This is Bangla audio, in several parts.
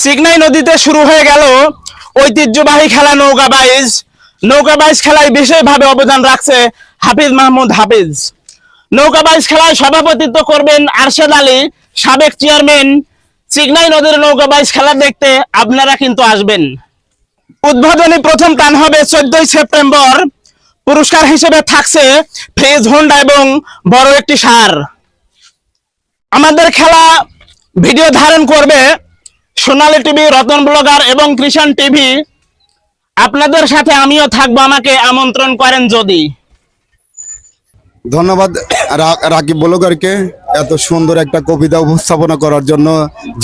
সিগনাই নদীতে শুরু হয়ে গেল ঐতিহ্যবাহী খেলা নৌকা বাইজ। নৌকা বাইজ খেলায় বিশেষভাবে অবদান রাখছে হাফিজ মাহমুদ হাফিজ। নৌকা বাইজ খেলায় সভাপতিত্ব করবেন আরশেদ আলী, সাবেক চেয়ারম্যান। সিগনাই নদীর নৌকা বাইজ খেলা দেখতে আপনারা কিন্তু আসবেন। উদ্বোধনী প্রথম টান হবে চোদ্দই সেপ্টেম্বর। পুরস্কার হিসেবে থাকছে ফ্রিজ হোন্ডা এবং বড় একটি সার। আমাদের খেলা ভিডিও ধারণ করবে সোনালী টিভি রতন ব্লগার এবং কৃষণ টিভি। আপনাদের সাথে আমিও থাকব আমাকে আমন্ত্রণ করেন যদি। ধন্যবাদ রাকিব বলগারকে এত সুন্দর একটা কবিতা উপস্থাপনা করার জন্য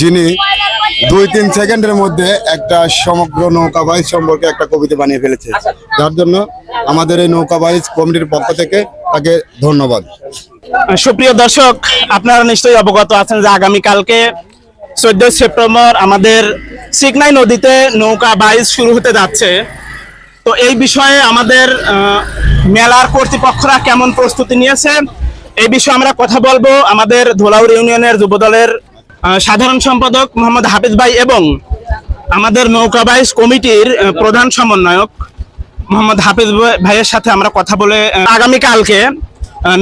যিনি দুই তিন সেকেন্ডের মধ্যে একটা সমগ্র নৌকা বাইচ সম্পর্কে একটা কবিতা বানিয়ে ফেলেছে। যার জন্য আমাদের এই নৌকা বাইচ কমিটির পক্ষ থেকে তাকে ধন্যবাদ। সুপ্রিয় দর্শক আপনারা নিশ্চয়ই অবগত আছেন যে আগামীকালকে চোদ্দই সেপ্টেম্বর আমাদের সিকনাই নদীতে নৌকা বাইচ শুরু হতে যাচ্ছে। তো এই বিষয়ে আমাদের মেলার কর্তৃপক্ষরা কেমন প্রস্তুতি নিয়েছে, এই বিষয়ে আমরা কথা বলব আমাদের ধোলাউর ইউনিয়নের যুবদলের সাধারণ সম্পাদক মোহাম্মদ হাফিজ ভাই এবং আমাদের নৌকা বাইচ কমিটির প্রধান সমন্বয়ক মোহাম্মদ হাফিজ ভাইয়ের সাথে আমরা কথা বলে আগামীকালকে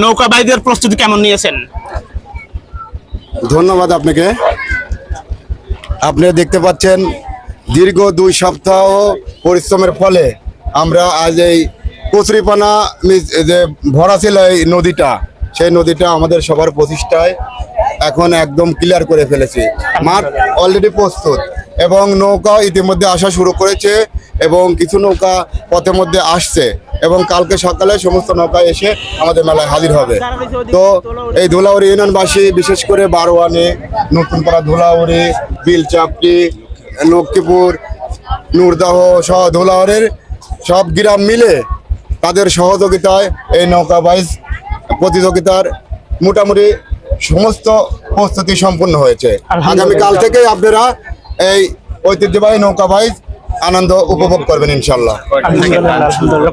নৌকা বাইচের প্রস্তুতি কেমন নিয়েছেন? ধন্যবাদ আপনাকে। আপনি দেখতে পাচ্ছেন দীর্ঘ দুই সপ্তাহ পরিশ্রমের ফলে আমরা আজ এই কচুরিপানা যে ভরা ছিল এই নদীটা, সেই নদীটা আমাদের সবার প্রতিষ্ঠায় এখন একদম ক্লিয়ার করে ফেলেছি। মাঠ অলরেডি প্রস্তুত এবং নৌকা ইতিমধ্যে আসা শুরু করেছে এবং কিছু নৌকা পথের মধ্যে আসছে। এবং কালকে সকালে সমস্ত নৌকা এসে আমাদের মেলায় হাজির হবে। তো এই ধুলাউড়ি ইউনিয়নবাসী বিশেষ করে বারোয়ানে নতুনপাড়া ধুলাউড়ি বিলচাপড়ি লক্ষ্মীপুর নূরদাহ সহ ধুলাউড়ির সব গ্রাম মিলে তাদের সহযোগিতায় এই নৌকা বাইচ প্রতিযোগিতার মোটামুটি সমস্ত প্রস্তুতি সম্পূর্ণ হয়েছে। আগামীকাল থেকে আপনারা এই ঐতিহ্যবাহী নৌকা বাইচ আনন্দ উপভোগ করবেন ইনশাল্লাহ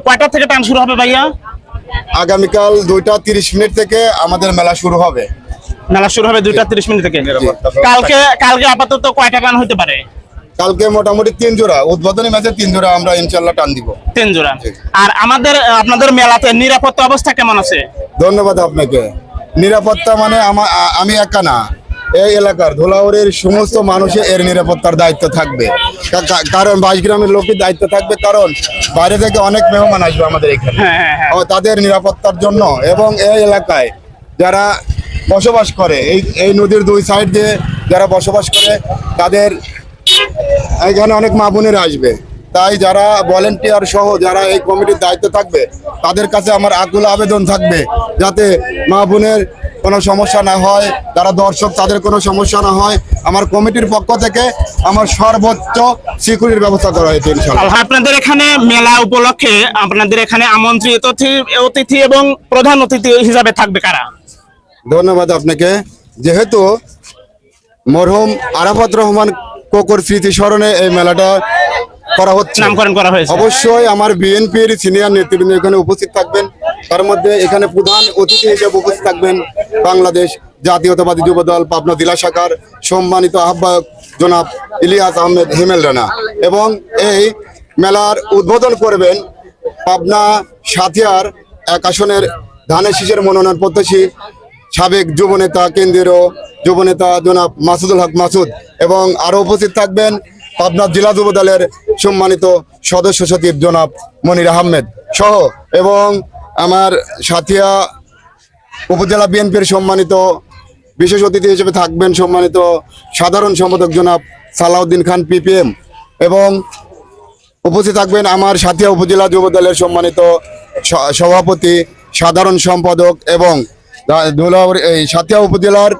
কয়টা থেকে টান শুরু হবে ভাইয়া? আগামীকাল দুইটা তিরিশ মিনিট থেকে আমাদের মেলা শুরু হবে। মেলা শুরু হবে দুইটা তিরিশ মিনিট থেকে? কালকে কালকে আপাতত কয়টা টান হতে পারে? কালকে মোটামুটি তিন জোড়া। উদ্বোধনী ম্যাচে তিন জোড়া আমরা ইনশাল্লাহ টান দিব। তিন জোড়া। আর আমাদের আপনাদের মেলাতে নিরাপত্তা অবস্থা কেমন আছে? ধন্যবাদ আপনাকে। নিরাপত্তা মানে আমা- আমি একা না। এই এলাকার ধুলাউড়ির সমস্ত মানুষের এর নিরাপত্তার দায়িত্ব থাকবে। কারণ বাইশ গ্রামের লোকের দায়িত্ব থাকবে কারণ বাইরে থেকে অনেক মেহমান আসবে আমাদের এখানে। হ্যাঁ হ্যাঁ হ্যাঁ। তাদের নিরাপত্তার জন্য এবং এই এলাকায় যারা বসবাস করে এই এই নদীর দুই সাইড দিয়ে যারা বসবাস করে তাদের এখানে অনেক মা বোনেরা আসবে। তাই যারা ভলেন্টিয়ার সহ যারা এই কমিটির দায়িত্ব থাকবে তাদের কাছে আমার আকুল আবেদন থাকবে যাতে মা বোনের কোনো সমস্যা না হয় যারা দর্শক তাদের কোনো সমস্যা না হয়। আমার কমিটির পক্ষ থেকে আমার সর্বোচ্চ সিকিউরিটির ব্যবস্থা করা হয়েছে আপনাদের এখানে মেলা উপলক্ষে আপনাদের এখানে আমন্ত্রিত অতিথি- অতিথি এবং প্রধান অতিথি হিসাবে থাকবে কারা? ধন্যবাদ আপনাকে। যেহেতু মরহুম আরাফাত রহমান কোকর স্মৃতি স্মরণে এই মেলাটা করা হচ্ছে নামকরণ করা হয়েছে। অবশ্যই আমার বিএনপির সিনিয়র নেতৃবৃন্দ এখানে উপস্থিত থাকবেন। তার মধ্যে এখানে প্রধান অতিথি হিসেবে উপস্থিত থাকবেন বাংলাদেশ জাতীয়তাবাদী যুবদল পাবনা জেলা শাখার সম্মানিত আহ্বায়ক জনাব ইলিয়াস আহমেদ হিমেল রানা। এবং এই মেলার উদ্বোধন করবেন পাবনা সাথিয়ার এক আসনের ধানের শীষের মনোনয়ন প্রত্যাশী সাবেক যুবনেতা, কেন্দ্রীয় যুবনেতা জনাব মাসুদুল হক মাসুদ এবং আরও উপস্থিত থাকবেন পাবনা জেলা যুব দলের সম্মানিত সদস্য সচিব জনাব মনির আহমেদ সহ এবং আমার সাথিয়া উপজেলা বিএনপির সম্মানিত বিশেষ অতিথি হিসেবে থাকবেন সম্মানিত সাধারণ সম্পাদক জনাব সালাউদ্দিন খান পিপিএম এবং উপস্থিত থাকবেন আমার সাথিয়া উপজেলা যুব দলের সম্মানিত সভাপতি, সাধারণ সম্পাদক এবং এই সাথিয়া উপজেলার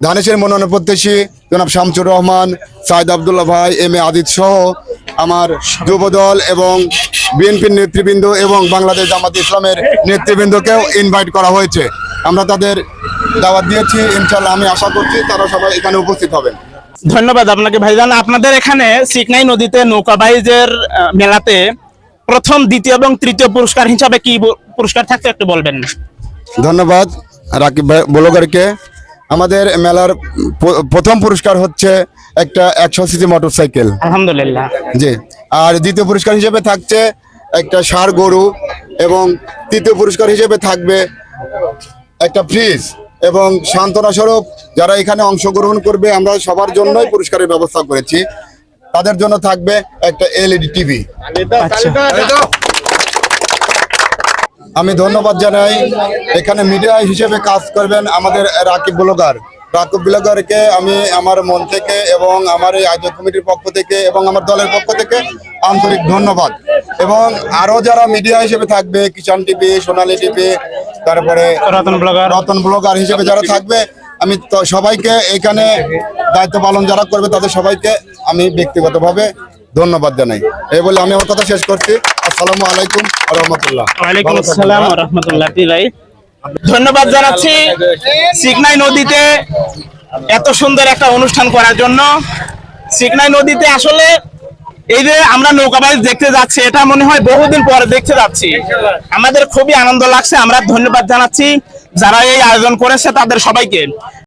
ধানেশের মনোনয়ন প্রত্যাশী জনাব শামসুর রহমান, সাইদ আবদুল্লাহ ভাই, এম এ আদিত সহ আমার যুবদল এবং বিএনপির নেতৃবৃন্দ এবং বাংলাদেশ জামাত ইসলামের নেতৃবৃন্দকেও ইনভাইট করা হয়েছে। আমরা তাদের দাওয়াত দিয়েছি ইনশাল্লাহ আমি আশা করছি তারা সবাই এখানে উপস্থিত হবেন। ধন্যবাদ আপনাকে ভাইজান। আপনাদের এখানে সিকনাই নদীতে নৌকাবাইজের মেলাতে প্রথম দ্বিতীয় এবং তৃতীয় পুরস্কার হিসাবে কি পুরস্কার থাকতে একটু বলবেন? ধন্যবাদ রাকিব ভাই ব্লগারকে। আমাদের মেলার প্রথম পুরস্কার হচ্ছে একটা একশো সিসি মোটরসাইকেল আলহামদুলিল্লাহ। জি। আর দ্বিতীয় পুরস্কার হিসেবে থাকছে একটা ষাঁড় গরু এবং তৃতীয় পুরস্কার হিসেবে থাকবে একটা ফ্রিজ এবং সান্ত্বনা স্বরূপ যারা এখানে অংশগ্রহণ করবে আমরা সবার জন্যই পুরস্কারের ব্যবস্থা করেছি। তাদের জন্য থাকবে একটা এলইডি টিভি আচ্ছা। আমি ধন্যবাদ জানাই। এখানে মিডিয়া হিসেবে কাজ করবেন আমাদের রাকিব ব্লগার। রাকিব ব্লগারকে আমি আমার মন থেকে এবং আমার এই আয়োজক কমিটির পক্ষ থেকে এবং আমার দলের পক্ষ থেকে আন্তরিক ধন্যবাদ। এবং আরও যারা মিডিয়া হিসেবে থাকবে কিষান টিভি সোনালী টিভি তারপরে রতন ব্লগার। রতন ব্লগার হিসেবে যারা থাকবে আমি তো সবাইকে এখানে দায়িত্ব পালন যারা করবে তাদের সবাইকে আমি ব্যক্তিগতভাবে ধন্যবাদ জানাই। এই বলে আমি আমার কথা শেষ করছি। আসসালামু আলাইকুম রহমতুল্লাহ। ওয়ালাইকুম আসসালাম রহমতুল্লাহ। ভাই ধন্যবাদ জানাচ্ছি সিগনাই নদীতে এত সুন্দর একটা অনুষ্ঠান করার জন্য। সিগনাই নদীতে আসলে এই যে আমরা নৌকা বাইচ দেখতে যাচ্ছি, এটা মনে হয় বহুদিন পরে দেখতে যাচ্ছি। আমাদের খুবই আনন্দ লাগছে, আমরা ধন্যবাদ জানাচ্ছি যারা এই আয়োজন করেছে তাদের সবাইকে।